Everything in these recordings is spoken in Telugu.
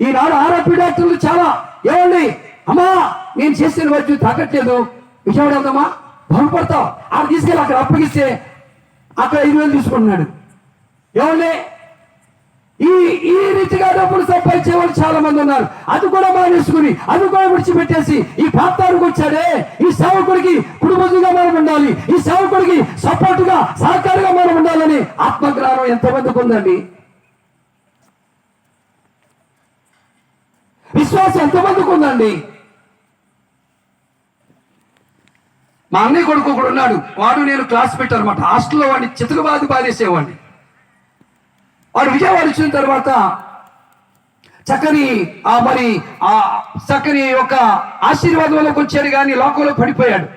ఈనాడు ఆర్ఎంపీ డాక్టర్లు చాలా ఏమండి? అమ్మా నేను చేసిన వైద్యం తగ్గట్లేదు విజయవాడ వెళ్దామా? బాగుపడతావు ఆడ తీసుకెళ్ళి అక్కడ అప్పగిస్తే అక్కడ ఐదు వేలు తీసుకుంటున్నాడు. ఏమండి? ఈ ఈ రీతిగా డబ్బులు సంపాదించే వాళ్ళు చాలా మంది ఉన్నారు. అది కూడా మానేసుకుని అది కూడా విడిచిపెట్టేసి ఈ ప్రాంతానికి వచ్చాడే. ఈ సేవకుడికి కుటుంబంగా మనం ఉండాలి. ఈ సేవకుడికి సపోర్టుగా సహకారంగా మనం ఉండాలని ఆత్మజ్ఞానం ఎంతమందికి ఉందండి. విశ్వాసం ఎంతమందికి ఉందండి? మా అన్నయ్య కొడుకు ఒకడు ఉన్నాడు. వాడు నేను క్లాస్ అనమాట హాస్టల్లో వాడిని చితకబాది బాధేసేవాడిని. వాడు విజయవాడ వచ్చిన తర్వాత చక్కని ఆ మరి ఆ చక్కని ఒక ఆశీర్వాదంలోకి వచ్చాడు కానీ లోకంలో పడిపోయాడు.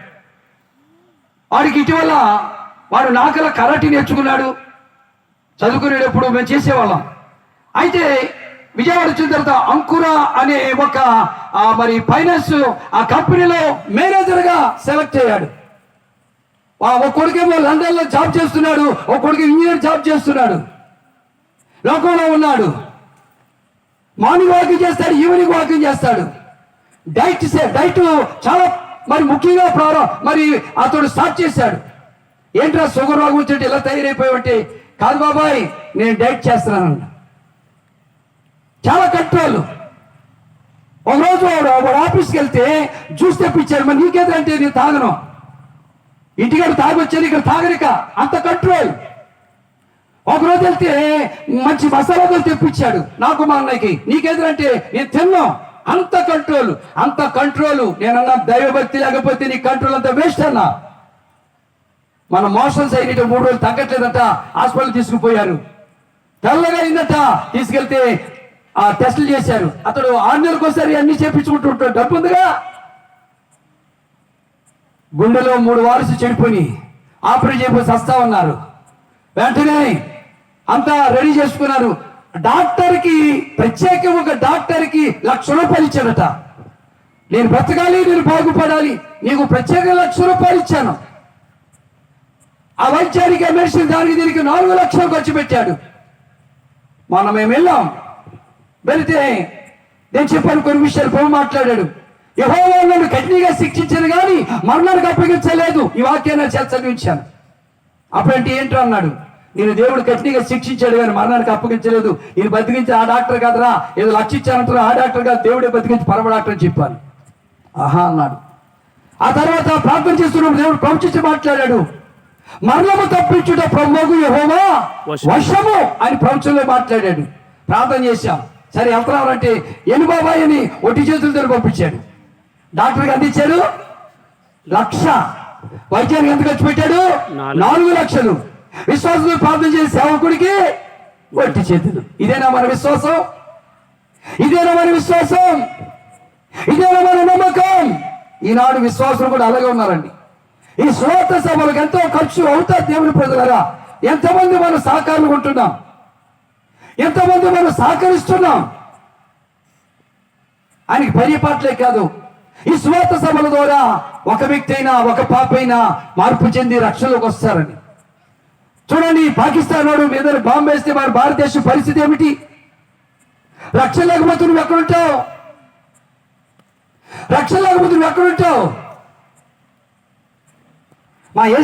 వాడికి ఇటీవల వాడు నాకల కరాటి నేర్చుకున్నాడు. చదువుకునేటప్పుడు మేము చేసేవాళ్ళం. అయితే విజయవాడ వచ్చిన తర్వాత అంకుర అనే ఒక మరి ఫైనాన్స్ ఆ కంపెనీలో మేనేజర్గా సెలెక్ట్ అయ్యాడు. ఒక కొడుకేమో లండన్లో జాబ్ చేస్తున్నాడు ఒక కొడుకు ఇంజనీర్ జాబ్ చేస్తున్నాడు. లోకంలో ఉన్నాడు. మార్నింగ్ వాకింగ్ చేస్తాడు ఈవినింగ్ వాకింగ్ చేస్తాడు. డైట్ డైట్ చాలా మరి ముఖ్యంగా ప్రారం మరి అతడు స్టార్ట్ చేశాడు. ఏంట్రా షుగర్ రోగం వచ్చేటి ఇలా తయారైపోయావంటే? కాదు బాబాయ్ నేను డైట్ చేస్తున్నాను చాలా కంట్రోల్ ఒకరోజు వాడు వాడు ఆఫీస్కి వెళ్తే జ్యూస్ తెప్పించాడు మరి నీకేదంటే నేను తాగను? ఇంటికాడ తాగొచ్చాను ఇక్కడ తాగరిక అంత కంట్రోల్ ఒకరోజు వెళ్తే మంచి మసాలాలు తెప్పించాడు నాకు మా అన్నయ్యకి నీకెదురంటే నేను తిన్నా. అంత కంట్రోల్ అంత కంట్రోల్ నేనన్నా దైవభక్తి లేకపోతే నీ కంట్రోల్ అంత వేస్ట్ అన్నా. మన మోషన్స్ అయినట్టు మూడు రోజులు తగ్గట్లేదట హాస్పిటల్ తీసుకుపోయారు. తెల్లగా అయిందట తీసుకెళ్తే ఆ టెస్టులు చేశారు. అతడు ఆరు నెలలకు ఒకసారి అన్ని చేపించుకుంటూ ఉంటాడు డబ్బు ఉందిగా. గుండెలో మూడు వారసు చెడిపోయి ఆపరేట్ చేయబోయి సస్తా ఉన్నారు. వెంటనే అంతా రెడీ చేసుకున్నారు. డాక్టర్కి ప్రత్యేక ఒక డాక్టర్కి లక్ష రూపాయలు ఇచ్చాడట. నేను బ్రతకాలి నేను బాగుపడాలి నీకు ప్రత్యేక లక్ష రూపాయలు ఇచ్చాను. ఆ వైద్యానికి మెడిసిన్ దానికి దీనికి నాలుగు లక్షలు ఖర్చు పెట్టాడు. మనం మేము వెళ్ళాం? వెళితే నేను చెప్పాను కొన్ని విషయాలు ప్రభు మాట్లాడాడు. యెహోవా నన్ను కఠినంగా శిక్షించాను కానీ మరణానికి అప్పగించలేదు. ఈ వాక్యాన్ని చేత చదివించాను. అప్పుడంటే ఏంటో అన్నాడు? నేను దేవుడు కఠినంగా శిక్షించాడు కానీ మరణానికి అప్పగించలేదు. ఈయన బతికించి ఆ డాక్టర్ కాదురా. ఏదో లక్ష ఇచ్చానంటారు ఆ డాక్టర్ కాదు దేవుడే బతికించి పరమ డాక్టర్ అని చెప్పాను. ఆహా అన్నాడు. ఆ తర్వాత ప్రార్థన చేస్తున్నప్పుడు దేవుడు ప్రవచించి మాట్లాడాడు. మరణము తప్పించుట ప్రమోగు యెహోవా. వశము. అని ప్రవచనంలో మాట్లాడాడు. ప్రార్థన చేశాం. సరే వెళ్తున్నారంటే ఎను బాబాయ్ అని ఒట్టి చేతులతో పంపించాడు. డాక్టర్కి అందించాడు లక్ష. వైద్యానికి ఎంత ఖర్చు పెట్టాడు? నాలుగు. లక్షలు. విశ్వాసంతో ప్రార్థన చేసే సేవకుడికి ఒట్టి చేతులు. ఇదేనా మన విశ్వాసం? ఇదేనా మన విశ్వాసం? ఇదేనా మన నమ్మకం? ఈనాడు విశ్వాసులు కూడా అలాగే ఉన్నారండి. ఈ స్వాత సభలకు ఎంతో ఖర్చు అవుతా దేవుని ప్రజలరా. ఎంతమంది మనం సహకారులు ఉంటున్నాం. ఎంతమంది మనం సహకరిస్తున్నాం? ఆయనకి పరిపాట్లే కాదు. ఈ స్వార్థ సభల ద్వారా ఒక వ్యక్తి అయినా ఒక పాప అయినా మార్పు చెంది రక్షణలోకి వస్తారని. చూడండి పాకిస్తాన్ వాడు మీద బాంబు వేస్తే మన భారతదేశం పరిస్థితి ఏమిటి? రక్షణ లేకపోతే నువ్వు ఎక్కడుంటావు రక్షణ లేకపోతే నువ్వు ఎక్కడుంటావు మా ఏ